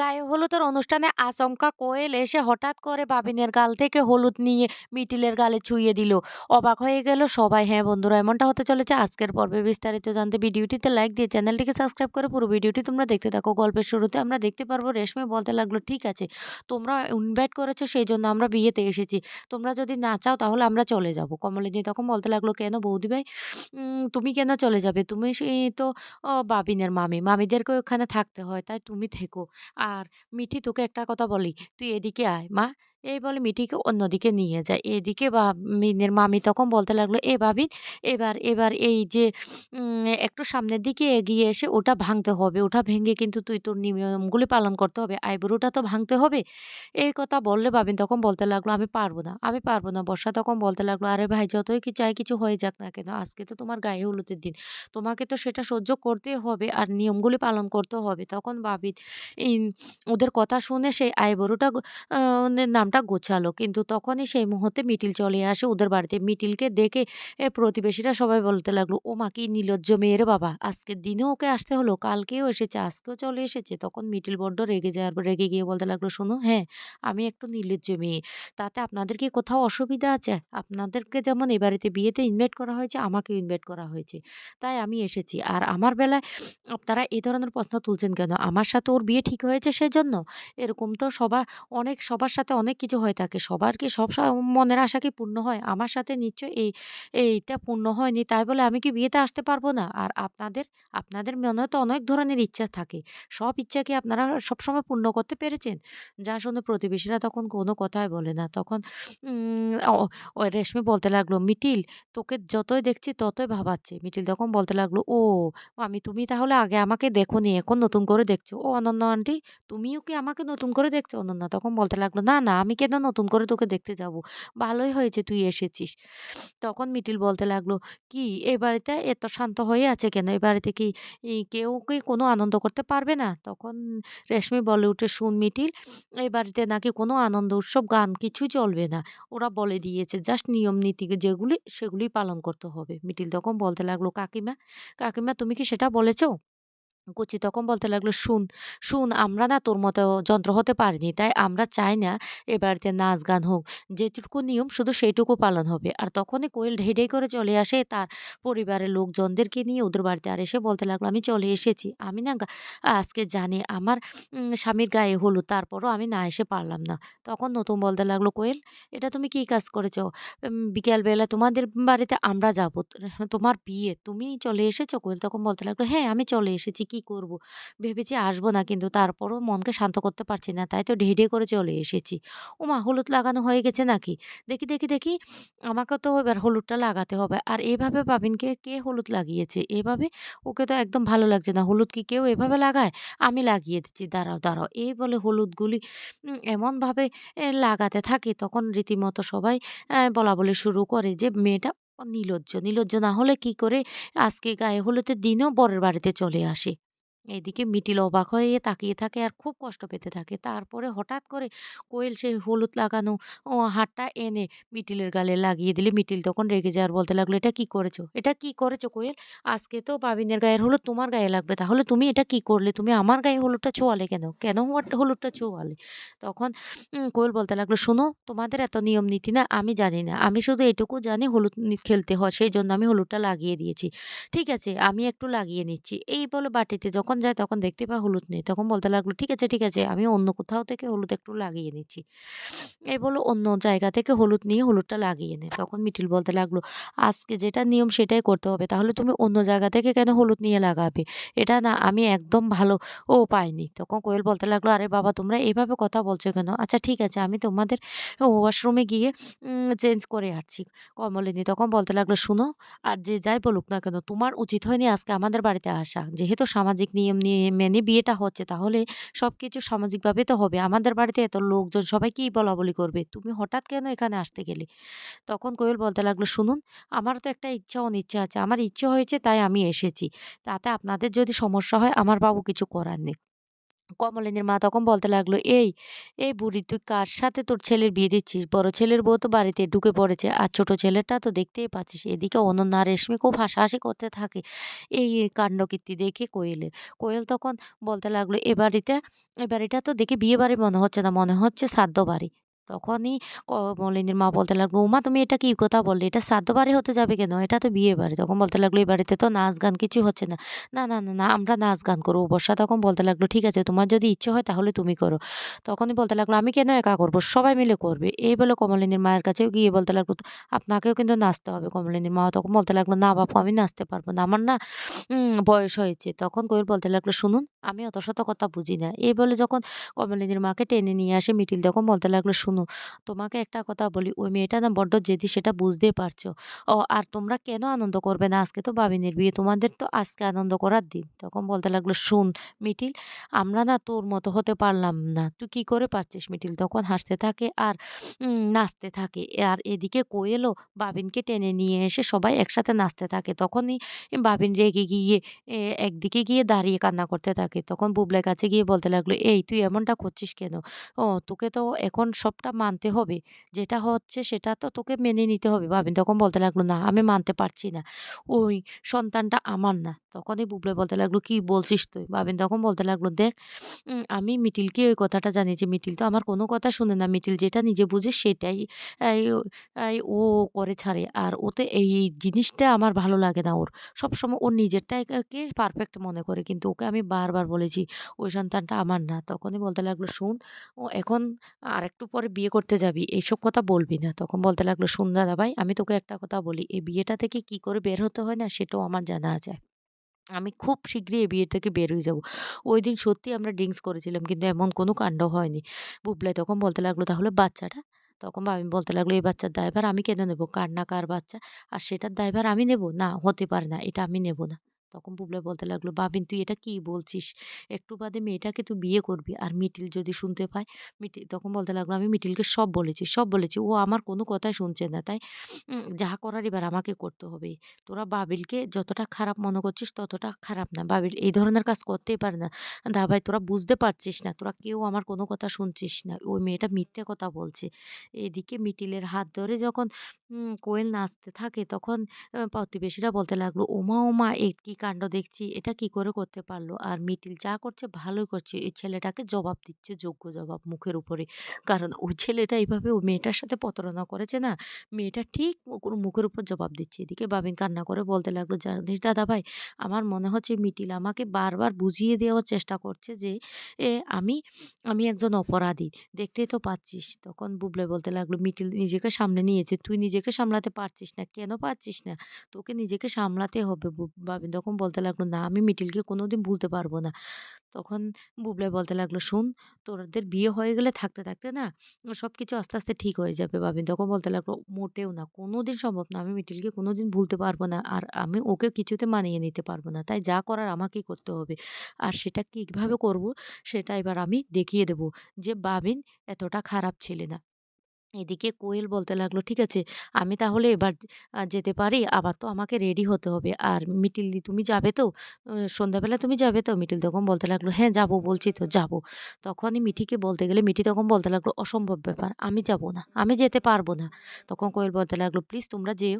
গায়ে হলুদের অনুষ্ঠানে আচমকা কোয়েল এসে হঠাৎ করে বাবিনের গাল থেকে হলুদ নিয়ে মিটিলের গালে ছুঁয়ে দিল। অবাক হয়ে গেল সবাই। হ্যাঁ বন্ধুরা, এমনটা হতে চলেছে। আজকের পর্বে বিস্তারিত জানতে ভিডিওটিতে লাইক দিয়ে চ্যানেলটিকে সাবস্ক্রাইব করে পুরো ভিডিওটি তোমরা দেখতে থাকো। গল্পের শুরুতে আমরা দেখতে পারব রেশমি বলতে লাগল, ঠিক আছে, তোমরা ইনভাইট করেছ সেই জন্য আমরা বিয়েতে এসেছি। তোমরা যদি না চাও তাহলে আমরা চলে যাব। কমলিনী তখন বলতে লাগল, কেন বৌদি ভাই? তুমি কেন চলে যাবে? তুমি তো বাবিনের মামি। মামিদেরকে ওখানে থাকতে হয়, তাই তুমি থেকো। আর মিঠি তোকে একটা কথা বলি, তুই এদিকে আয় মা। এই বলে মিঠিকে অন্যদিকে নিয়ে যায়। এদিকে বা মিনের মামি তখন বলতে লাগল, "এ ভাবি এবার এবার এই যে একটু সামনের দিকে এগিয়ে এসে ওটা ভাঙতে হবে। ওটা ভেঙে কিন্তু তুই তোর নিয়মগুলি পালন করতে হবে। আইবুড়োটা তো ভাঙতে হবে।" এই কথা বললে বাবিন তখন বলতে লাগল, "আমি পারব না, আমি পারব না।" বর্ষা তখন বলতে লাগল, "আরে ভাই যতই কি যাই কিছু হয়ে যাক না কেন, আজকে তো তোমার গায়ে হলুদের দিন। তোমাকে তো সেটা সহ্য করতেই হবে আর নিয়মগুলি পালন করতে হবে।" তখন ইন ওদের কথা শুনে সেই আইবুড়োটা গো নামটা গোছালো। কিন্তু তখনই সেই মুহূর্তে মিটিল চলে আসে ওদের বাড়িতে। মিটিলকে দেখে প্রতিবেশীরা সবাই বলতে লাগল, "ওমা! কি নির্লজ্জ মেয়ে রে বাবা! আজকের দিনেও ওকে আসতে হলো, কালকেও এসেছে, আজকেও চলে এসেছে।" তখন মিটিল বড্ড রেগে যাওয়ার রেগে গিয়ে বলতে লাগল, "শোনো, হ্যাঁ, আমি একটু নির্লজ্জ মেয়ে। তাতে আপনাদের কি কোথাও অসুবিধা আছে? আপনাদেরকে যেমন এ বাড়িতে বিয়েতে ইনভাইট করা হয়েছে, আমাকে ইনভাইট করা হয়েছে। তাই আমি এসেছি। আর আমার বেলায় আপনারা এ ধরনের প্রশ্ন তুলছেন কেন? আমার সাথে ওর বিয়ে ঠিক হয়েছে সেজন্য? এরকম তো সবার অনেক সবার সাথে অনেক কিছু হয়ে থাকে। সবার কি সব মনের আশা কি পূর্ণ হয়? আমার সাথে নিশ্চয়ই এই এইটা পূর্ণ হয়নি। তাই বলে আমি কি বিয়েতে আসতে পারব না? আর আপনাদের, আপনাদের মনে তো অনেক ধরনের ইচ্ছা থাকে। সব ইচ্ছা কি আপনারা সবসময় পূর্ণ করতে পেরেছেন?" যা শুনে প্রতিবেশীরা তখন কোনো কথাই বলে না। তখন রেশমি বলতে লাগল, "মিটিল, তোকে যতই দেখছি ততই ভাবাচ্ছে।" মিটিল তখন বলতে লাগল, "ও আমি তুমি তাহলে আগে আমাকে দেখো নি এখন নতুন করে দেখছ। ও অনন্যা আন্টি তুমিও কি আমাকে নতুন করে দেখছ?" অনন্যা তখন বলতে লাগল, "না, না আমি কেন নতুন করে তোকে দেখতে যাব? ভালোই হয়েছে তুই এসেছিস।" তখন মিটিল বলতে লাগল, "কি এ বাড়িতে এত শান্ত হয়ে আছে কেন? এ বাড়িতে কি কেউ কি কোনো আনন্দ করতে পারবে না?" তখন রেশমি বলে উঠে, "শোন মিটিল, এই বাড়িতে নাকি কোনো আনন্দ উৎসব, গান কিছুই চলবে না। ওরা বলে দিয়েছে জাস্ট নিয়ম নীতি যেগুলি সেগুলিই পালন করতে হবে।" মিটিল তখন বলতে লাগল, "কাকিমা, কাকিমা তুমি কি সেটা বলেছ?" কুচি তখন বলতে লাগল, "শুন, শুন আমরা না তোর মতো যন্ত্র হতে পারিনি। তাই আমরা চাই না এ বাড়িতে নাচ গান হোক। যেটুকু নিয়ম শুধু সেইটুকু পালন হবে।" আর তখনই কোয়েল ঢেই করে চলে আসে তার পরিবারের লোকজনদেরকে নিয়ে ওদের বাড়িতে। আর এসে বলতে লাগল, "আমি চলে এসেছি। আমি না আজকে জানি আমার স্বামীর গায়ে হলুদ, তারপরও আমি না এসে পারলাম না।" তখন নতুন বলতে লাগল, "কোয়েল এটা তুমি কি কাজ করেছ? বিকেলবেলা তোমাদের বাড়িতে আমরা যাব। তোমার বিয়ে, তুমি চলে এসেছ?" কোয়েল তখন বলতে লাগল, "হ্যাঁ, আমি চলে এসেছি। কি করব? ভেবেছি আসব না কিন্তু তারপরও মনকে শান্ত করতে পারছি না। তাই তো ঢেই করে চলে এসেছি। ওমা! হলুদ লাগানো হয়ে গেছে নাকি? দেখি, দেখি, দেখি। আমাকে তো এবার হলুদটা লাগাতে হবে। আর এভাবে পাবিনকে কে হলুদ লাগিয়েছে? এভাবে? ওকে তো একদম ভালো লাগছে না। হলুদ কি কেউ এভাবে লাগায়? আমি লাগিয়ে দিচ্ছি। দাঁড়াও, দাঁড়াও।" এই বলে হলুদগুলি এমনভাবে লাগাতে থাকে তখন রীতিমতো সবাই বলা বলাবলি শুরু করে যে, "মেয়েটা নির্লজ্জ। নীলজ্জ না হলে কি করে আজকে গায়ে হলুদের দিনও বরের বাড়িতে চলে আসে?" এদিকে মিটিল অবাক হয়ে তাকিয়ে থাকে আর খুব কষ্ট পেতে থাকে। তারপরে হঠাৎ করে কোয়েল সেই হলুদ লাগানো ও হারটা এনে মিটিলের গালে লাগিয়ে দিলে মিটিল তখন রেগে যায় আর বলতে লাগল, "এটা কি করেছ? এটা কি করেছ কোয়েল? আজকে তো বাবিনের গায়ের হলুদ তোমার গায়ে লাগবে। তাহলে তুমি এটা কি করলে? তুমি আমার গায়ে হলুদটা ছোঁয়ালে কেন? কেন হলুদটা ছোঁয়ালে?" তখন কোয়েল বলতে লাগল, "শোনো, তোমাদের এত নিয়ম নীতি না আমি জানি না। আমি শুধু এটুকু জানি হলুদ খেলতে হয়। সেই জন্য আমি হলুদটা লাগিয়ে দিয়েছি। ঠিক আছে, আমি একটু লাগিয়ে নিচ্ছি।" এই বলে বাটিতে যখন যায় তখন দেখতে পায় হলুদ নেই। তখন বলতে লাগল, "ঠিক আছে, ঠিক আছে। আমি অন্য কোথাও থেকে হলুদ একটু লাগিয়ে নিচ্ছি।" এই বলে অন্য জায়গা থেকে হলুদ নিয়ে হলুদটা লাগিয়ে নেয়। তখন মিঠিল বলতে লাগল, "আজকে যেটা নিয়ম সেটাই করতে হবে। তাহলে তুমি অন্য জায়গা থেকে কেন হলুদ নিয়ে লাগাবে? এটা না আমি একদম ভালো ও পাইনি।" তখন কোয়েল বলতে লাগল, "আরে বাবা তোমরা এভাবে কথা বলছো কেন? আচ্ছা ঠিক আছে আমি তোমাদের ওয়াশরুমে গিয়ে চেঞ্জ করে আসছি।" কমলিনী তখন বলতে লাগল, "শুনো আর যে যাই বলুক না কেন, তোমার উচিত হয়নি আজকে আমাদের বাড়িতে আসা। যেহেতু সামাজিক নিয়ম নিয়ে মেনে বিয়েটা হচ্ছে, তাহলে সব কিছু সামাজিকভাবে তো হবে। আমাদের বাড়িতে এত লোকজন সবাই কি বলাবলি করবে? তুমি হঠাৎ কেন এখানে আসতে গেলে?" তখন কোয়েল বলতে লাগল, "শুনুন, আমার তো একটা ইচ্ছা অনিচ্ছা আছে। আমার ইচ্ছে হয়েছে তাই আমি এসেছি। তাতে আপনাদের যদি সমস্যা হয় আমার বাবু কিছু করার নেই।" কমলিনীর মা তখন বলতে লাগল, "এই, এই বুড়ি তুই কার সাথে তোর ছেলের বিয়ে দিচ্ছিস? বড় ছেলের বউ তো বাড়িতে ঢুকে পড়েছে। আর ছোট ছেলেটা তো দেখতেই পাচ্ছিস।" এদিকে অনন্যা রেশমি খুব হাসাহাসি করতে থাকে এই কাণ্ডকীর্তি দেখে কোয়েলের। কোয়েল তখন বলতে লাগল, "এ বাড়িতে এ বাড়িটা তো দেখে বিয়ে বাড়ি মনে হচ্ছে না, মনে হচ্ছে শ্রাদ্ধ বাড়ি।" তখনই কমলিনীর মা বলতে লাগল, উমা তুমি এটা কি কথা বললে? এটা শ্রাদ্ধ বাড়ি হতে যাবে কেন? এটা তো বিয়ে বাড়ি।" তখন বলতে লাগল, "এই বাড়িতে তো নাচ গান কিছু হচ্ছে না।" "না, না, না, না আমরা নাচ গান করব।" বর্ষা তখন বলতে লাগল, "ঠিক আছে তোমার যদি ইচ্ছে হয় তাহলে তুমি করো।" তখনই বলতে লাগল, "আমি কেন একা করব? সবাই মিলে করবে।" এই বলে কমলিনীর মায়ের কাছেও গিয়ে বলতে লাগল, "আপনাকেও কিন্তু নাচতে হবে।" কমলিনীর মা তখন বলতে লাগল, "না বাপু আমি নাচতে পারব না। আমার না বয়স হয়েছে।" তখন কোয়েল বলতে লাগল, "শুনুন আমি অত শত কথা বুঝি না।" এই বলে যখন কমলিনীর মাকে টেনে নিয়ে আসে মিটিল তখন বলতে লাগল, "শুনো তোমাকে একটা কথা বলি, ওই মেয়েটা না বড্ড জেদি সেটা বুঝতেই পারছ। ও আর তোমরা কেন আনন্দ করবে না? আজকে তো বাবিনের বিয়ে, তোমাদের তো আজকে আনন্দ করার দিন।" তখন বলতে লাগল, "শোন মিটিল, আমরা না তোর মতো হতে পারলাম না। তুই কি করে পারছিস?" মিটিল তখন হাসতে থাকে আর নাচতে থাকে। আর এদিকে কোয়েলও বাবিনকে টেনে নিয়ে এসে সবাই একসাথে নাচতে থাকে। তখনই বাবিন রেগে গিয়ে একদিকে গিয়ে দাঁড়িয়ে কান্না করতে থাকে। তখন বুবলাই কাছে গিয়ে বলতে লাগল, "এই তুই এমনটা করছিস কেন? ও তোকে তো এখন সবটা মানতে হবে। যেটা হচ্ছে সেটা তো তোকে মেনে নিতে হবে।" বাবিন তখন বলতে লাগল, "না আমি মানতে পারছি না। ওই সন্তানটা আমার না।" তখনই বুবলে বলতে লাগল, "কি বলছিস তুই?" বাবিন তখন বলতে লাগল, "দেখ আমি মিটিলকে ওই কথাটা জানিয়েছি। মিটিল তো আমার কোনো কথা শোনে না। মিটিল যেটা নিজে বুঝে সেটাই ও করে ছাড়ে। আর ওতে এই এই জিনিসটা আমার ভালো লাগে না ওর। সবসময় ওর নিজেরটাকে পারফেক্ট মনে করে। কিন্তু ওকে আমি বারবার বলেছি, ওই সন্তানটা আমার না।" তখনই বলতে লাগল, "শোন ও এখন আর একটু পরে বিয়ে করতে যাবি। এইসব কথা বলবি না।" তখন বলতে লাগল, "শোন দাদাভাই আমি তোকে একটা কথা বলি। এই বিয়েটা থেকে কি করে বের হতে হয় না সেটাও আমার জানা আছে। আমি খুব শিগগিরই এই বিয়ে থেকে বের হয়ে যাব। ওই দিন সত্যিই আমরা ড্রিঙ্কস করেছিলাম কিন্তু এমন কোনো কাণ্ড হয়নি।" বুবলাই তখন বলতে লাগল, "তাহলে বাচ্চাটা?" তখন আমি বলতে লাগল, "এই বাচ্চার দায়ভার আমি কেন নেব? কার না কার বাচ্চা। আর সেটার দায়ভার আমি নেব? না হতে পারে না। এটা আমি নেব না।" তখন বুবলাই বলতে লাগল, "বাবিন তুই এটা কি বলছিস? একটু বাদে মেয়েটাকে তুই বিয়ে করবি। আর মিটিল যদি শুনতে পায়?" মিটি তখন বলতে লাগল, "আমি মিটিলকে সব বলেছি, সব বলেছি। ও আমার কোনো কথাই শুনছে না। তাই যা করার এবার আমাকে করতে হবে। তোরা বাবিলকে যতটা খারাপ মনে করছিস ততটা খারাপ না। বাবিল এই ধরনের কাজ করতেই পারে না। দা ভাই তোরা বুঝতে পারছিস না। তোরা কেউ আমার কোনো কথা শুনছিস না। ওই মেয়েটা মিথ্যে কথা বলছে।" এদিকে মিটিলের হাত ধরে যখন কোয়েল নাচতে থাকে তখন প্রতিবেশীরা বলতে লাগল, "ওমা, ওমা এ কি কাণ্ড দেখছি! এটা কি করে করতে পারল?" আর মিটিল যা করছে ভালোই করছে। এই ছেলেটাকে জবাব দিচ্ছে যোগ্য জবাব মুখের উপরে। কারণ ওই ছেলেটা এইভাবে ওই মেয়েটার সাথে প্রতারণা করেছে না, মেয়েটা ঠিক মুকুর মুখের উপর জবাব দিচ্ছে। এদিকে বাবিন কান্না করে বলতে লাগল, "জানিস দাদাভাই আমার মনে হচ্ছে মিটিল আমাকে বারবার বুঝিয়ে দেওয়ার চেষ্টা করছে যে এ আমি আমি একজন অপরাধী। দেখতেই তো পাচ্ছিস।" তখন বুবলে বলতে লাগল, "মিটিল নিজেকে সামলে নিয়েছে। তুই নিজেকে সামলাতে পারছিস না। কেন পারছিস না? তোকে নিজেকে সামলাতে হবে।" বাবিন তখন বলতে লাগল, "না আমি মিটিলকে কোনোদিন ভুলতে পারব না।" তখন বুবলাই বলতে লাগল, "শোন তোদের বিয়ে হয়ে গেলে থাকতে, থাকতে না সব কিছু আস্তে, আস্তে ঠিক হয়ে যাবে।" বাবিন তখন বলতে লাগল, "মোটেও না। কোনোদিন সম্ভব না। আমি মিটিলকে কোনোদিন ভুলতে পারব না। আর আমি ওকে কিছুতে মানিয়ে নিতে পারব না। তাই যা করার আমাকেই করতে হবে। আর সেটা কীভাবে করব সেটা এবার আমি দেখিয়ে দেবো যে বাবিন এতটা খারাপ ছেলে না।" এদিকে কোয়েল বলতে লাগল, "ঠিক আছে আমি তাহলে এবার যেতে পারি? আবার তো আমাকে রেডি হতে হবে। আর মিটিলদি তুমি যাবে তো? সন্ধ্যাবেলা তুমি যাবে তো?" মিটিল তখন বলতে লাগল, "হ্যাঁ যাব বলছি তো যাব।" তখনই মিঠিকে বলতে গেলে মিঠি তখন বলতে লাগল, "অসম্ভব ব্যাপার। আমি যাব না। আমি যেতে পারব না।" তখন কোয়েল বলতে লাগল, "প্লিজ তোমরা যেও।"